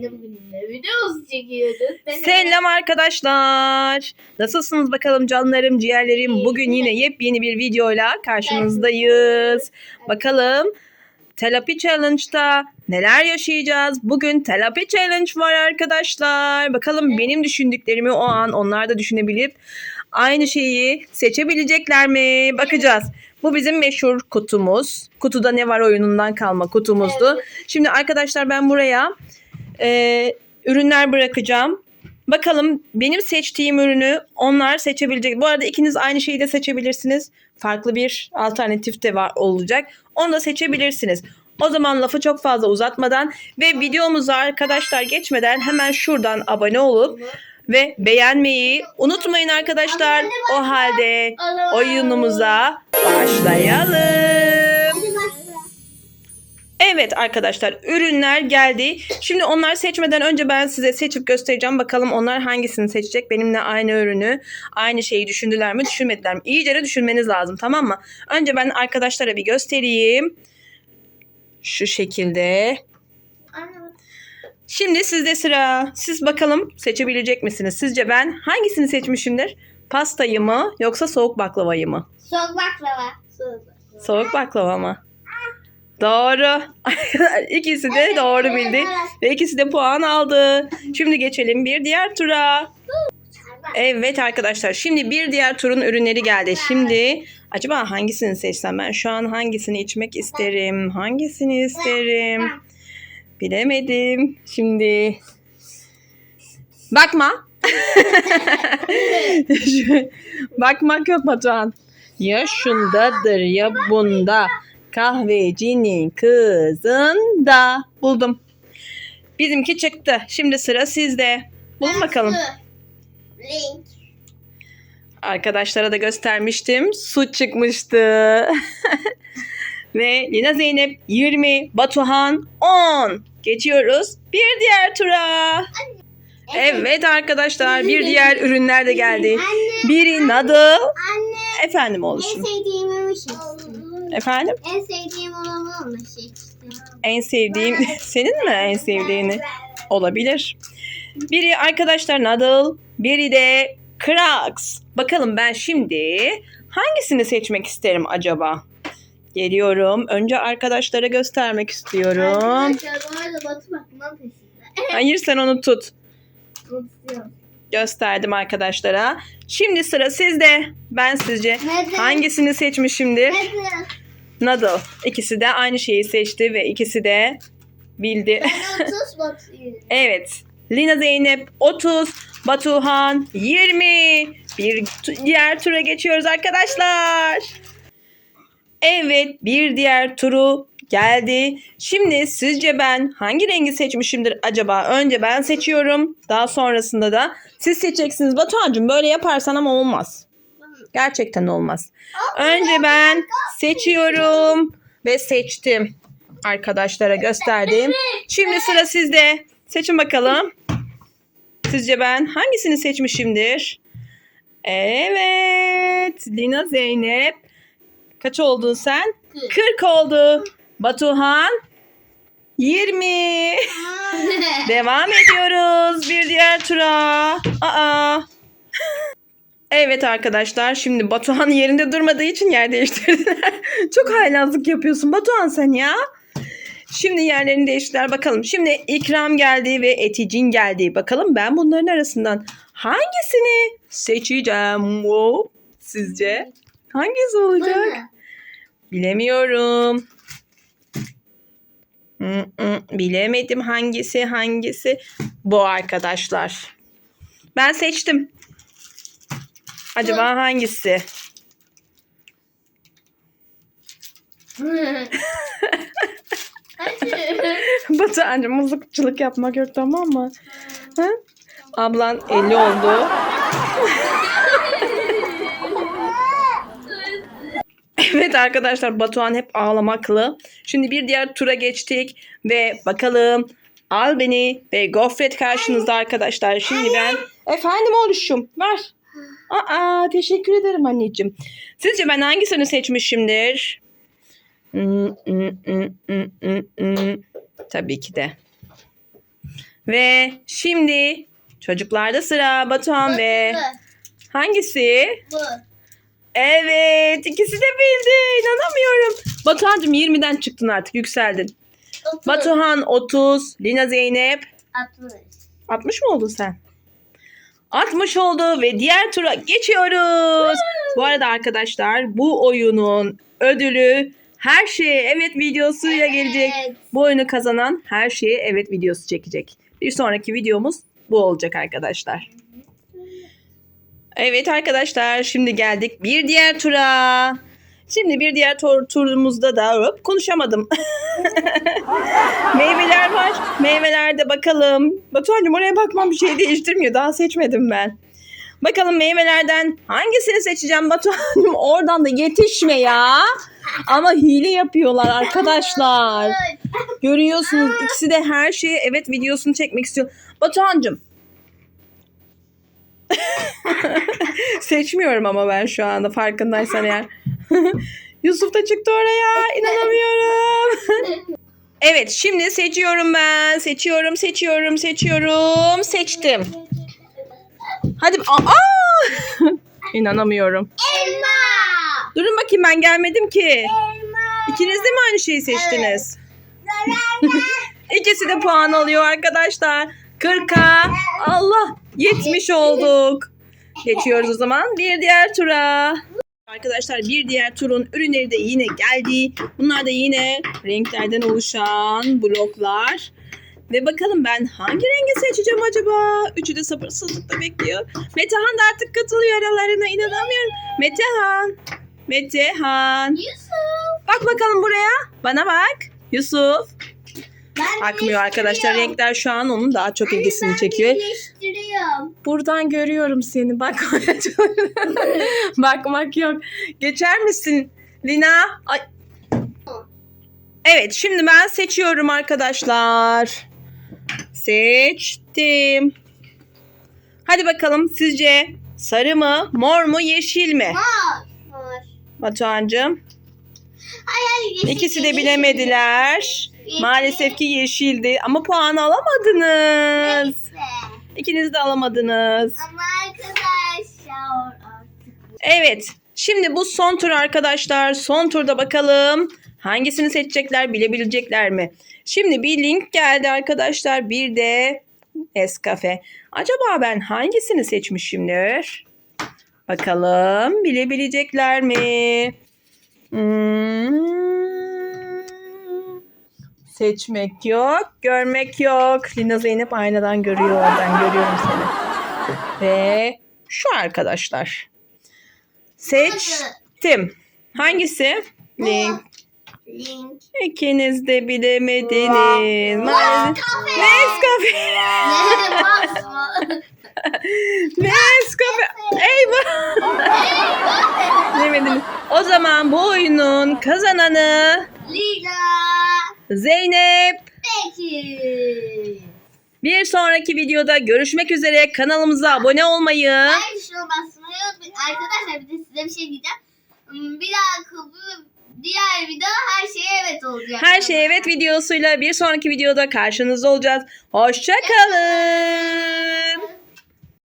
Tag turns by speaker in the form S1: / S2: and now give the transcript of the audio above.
S1: Efendim bugün ne videosu çekiyoruz? Ben-
S2: Selam arkadaşlar. Nasılsınız bakalım canlarım, ciğerlerim? Bugün yine yepyeni bir videoyla karşınızdayız. Bakalım Telapi Challenge'da neler yaşayacağız? Bugün Telapi Challenge var arkadaşlar. Bakalım benim düşündüklerimi o an onlar da düşünebilip aynı şeyi seçebilecekler mi? Bakacağız. Bu bizim meşhur kutumuz. Kutuda ne var oyunundan kalma kutumuzdu.
S1: Evet.
S2: Şimdi arkadaşlar ben buraya e, ürünler bırakacağım. Bakalım benim seçtiğim ürünü onlar seçebilecek. Bu arada ikiniz aynı şeyi de seçebilirsiniz. Farklı bir alternatif de var olacak. Onu da seçebilirsiniz. O zaman lafı çok fazla uzatmadan ve videomuza arkadaşlar geçmeden hemen şuradan abone olup ve beğenmeyi unutmayın arkadaşlar. O halde oyunumuza başlayalım. Evet arkadaşlar ürünler geldi. Şimdi onlar seçmeden önce ben size seçip göstereceğim. Bakalım onlar hangisini seçecek? Benimle aynı ürünü, aynı şeyi düşündüler mi, düşünmediler mi? İyice de düşünmeniz lazım tamam mı? Önce ben arkadaşlara bir göstereyim. Şu şekilde. Şimdi sizde sıra. Siz bakalım seçebilecek misiniz? Sizce ben hangisini seçmişimdir? Pastayı mı yoksa soğuk baklavayı mı?
S1: Soğuk baklava. Soğuk baklava.
S2: Soğuk baklava mı? Doğru. ikisi de doğru bildi. Ve ikisi de puan aldı. Şimdi geçelim bir diğer tura. Evet arkadaşlar şimdi bir diğer turun ürünleri geldi. Şimdi acaba hangisini seçsem ben şu an hangisini içmek isterim? Hangisini isterim? Bilemedim. Şimdi bakma. Bakmak yok Batuhan. Ya şundadır ya bunda. Kahvecinin kızında. Buldum. Bizimki çıktı. Şimdi sıra sizde. Bulun bakalım.
S1: Link.
S2: Arkadaşlara da göstermiştim. Su çıkmıştı. Ve Lina Zeynep 20, Batuhan 10. Geçiyoruz bir diğer tura. Evet arkadaşlar bir diğer ürünler de geldi.
S1: Anne.
S2: Biri noodle.
S1: Anne.
S2: Efendim
S1: En
S2: oluşum.
S1: sevdiğim.
S2: Efendim?
S1: En sevdiğim onu seçtim.
S2: En sevdiğim senin mi en sevdiğini? Olabilir. Biri arkadaşlar noodle, biri de Crocs. Bakalım ben şimdi hangisini seçmek isterim acaba? Geliyorum. Önce arkadaşlara göstermek istiyorum.
S1: Arkadaşlar bu arada Batu bakmam peşinde.
S2: Hayır sen onu tut.
S1: Tutuyorum.
S2: Gösterdim arkadaşlara. Şimdi sıra sizde. Ben sizce hangisini seçmişimdir? Noodle. İkisi de aynı şeyi seçti ve ikisi de bildi.
S1: Ben 30 Batu'yum.
S2: Evet. Lina Zeynep 30, Batuhan 20. Bir diğer tura geçiyoruz arkadaşlar. Evet, bir diğer turu geldi. Şimdi sizce ben hangi rengi seçmişimdir acaba? Önce ben seçiyorum. Daha sonrasında da siz seçeceksiniz. Batuhan'cığım böyle yaparsan ama olmaz. Gerçekten olmaz. Önce ben seçiyorum ve seçtim. Arkadaşlara gösterdim. Şimdi sıra sizde. Seçin bakalım. Sizce ben hangisini seçmişimdir? Evet. Lina Zeynep. Kaç oldun sen? 40 oldu. Batuhan 20. Devam ediyoruz bir diğer tura. Aa. Evet arkadaşlar şimdi Batuhan yerinde durmadığı için yer değiştirdiler. Çok haylazlık yapıyorsun Batuhan sen ya. Şimdi yerlerini değiştirdiler bakalım. Şimdi ikram geldi ve eticin geldi. Bakalım ben bunların arasından hangisini seçeceğim? Wow. Sizce hangisi olacak? Bilemiyorum. Mm, mm, Bilemedim hangisi hangisi. Bu arkadaşlar. Ben seçtim. Acaba hangisi? Batuhan'cığım mızıkçılık yapmak yok tamam mı? Ha? Ablan 50 oldu. Evet arkadaşlar Batuhan hep ağlamaklı. Şimdi bir diğer tura geçtik ve bakalım al beni ve gofret karşınızda arkadaşlar. Şimdi ben efendim oluşum ver. Aa teşekkür ederim anneciğim. Sizce ben hangisini seçmişimdir? Hmm, hmm, hmm, hmm, hmm, hmm. Tabii ki de. Ve şimdi çocuklarda sıra Batuhan ve hangisi?
S1: Bu.
S2: Evet ikisi de bildi. İnanamıyorum. Batuhan'cığım 20'den çıktın artık yükseldin.
S1: Otuz.
S2: Batuhan 30, Lina Zeynep
S1: 60.
S2: 60 mı oldun sen? 60 oldu ve diğer tura geçiyoruz. Bu arada arkadaşlar bu oyunun ödülü her şeye evet videosuyla gelecek.
S1: Evet.
S2: Bu oyunu kazanan her şeye evet videosu çekecek. Bir sonraki videomuz bu olacak arkadaşlar. Evet arkadaşlar şimdi geldik bir diğer tura. Şimdi bir diğer tur- turumuzda da hop, konuşamadım. Meyveler var. Meyvelerde bakalım. Batuhan'cığım oraya bakmam bir şey değiştirmiyor. Daha seçmedim ben. Bakalım meyvelerden hangisini seçeceğim Batuhan'cığım? Oradan da yetişme ya. Ama hile yapıyorlar arkadaşlar. Görüyorsunuz ikisi de her şeye evet videosunu çekmek istiyor. Batuhan'cığım. Seçmiyorum ama ben şu anda farkındaysan eğer. Yusuf da çıktı oraya. İnanamıyorum. evet şimdi seçiyorum ben. Seçiyorum, seçiyorum, seçiyorum. Seçtim. Hadi. Aa! İnanamıyorum.
S1: Elma.
S2: Durun bakayım ben gelmedim ki.
S1: Elma.
S2: İkiniz de mi aynı şeyi seçtiniz? İkisi de puan alıyor arkadaşlar. 40'a Allah 70 olduk. Geçiyoruz o zaman bir diğer tura. Arkadaşlar bir diğer turun ürünleri de yine geldi. Bunlar da yine renklerden oluşan bloklar. Ve bakalım ben hangi rengi seçeceğim acaba? Üçü de sabırsızlıkla bekliyor. Metehan da artık katılıyor aralarına inanamıyorum. Metehan. Metehan.
S1: Yusuf.
S2: Bak bakalım buraya. Bana bak. Yusuf.
S1: Ben
S2: Akmıyor arkadaşlar. Renkler şu an onun daha çok ilgisini çekiyor.
S1: Birleştiriyorum.
S2: Buradan görüyorum seni. Bak. Bakmak yok. Geçer misin Lina? Ay. Evet şimdi ben seçiyorum arkadaşlar. Seçtim. Hadi bakalım sizce sarı mı, mor mu, yeşil mi?
S1: Mor. Mor.
S2: Batuhan'cığım.
S1: Hayır yeşil,
S2: İkisi de bilemediler.
S1: Yeşil.
S2: Maalesef ki yeşildi ama puan alamadınız.
S1: Neyse.
S2: İkiniz de alamadınız.
S1: Ama arkadaşlar artık
S2: Evet. Şimdi bu son tur arkadaşlar. Son turda bakalım hangisini seçecekler bilebilecekler mi? Şimdi bir link geldi arkadaşlar. Bir de Nescafe. Acaba ben hangisini seçmişimdir? Bakalım bilebilecekler mi? Hmm. Seçmek yok, görmek yok. Lina Zeynep aynadan görüyor oradan görüyorum seni. Ve şu arkadaşlar. Seçtim. Hangisi? Link.
S1: link.
S2: İkiniz de bilemediniz. Nescafe.
S1: Ne basma.
S2: Nescafe. Eyvah. Bilemediniz. O zaman bu oyunun kazananı
S1: Lila.
S2: Zeynep.
S1: Peki.
S2: Bir sonraki videoda görüşmek üzere. Kanalımıza abone olmayı,
S1: Aynı şuna basmayı unutmayın. Arkadaşlar bir de size bir şey diyeceğim. Bir daha bu diğer video her şeye evet olacak.
S2: her şey evet videosuyla bir sonraki videoda karşınızda olacağız. Hoşçakalın.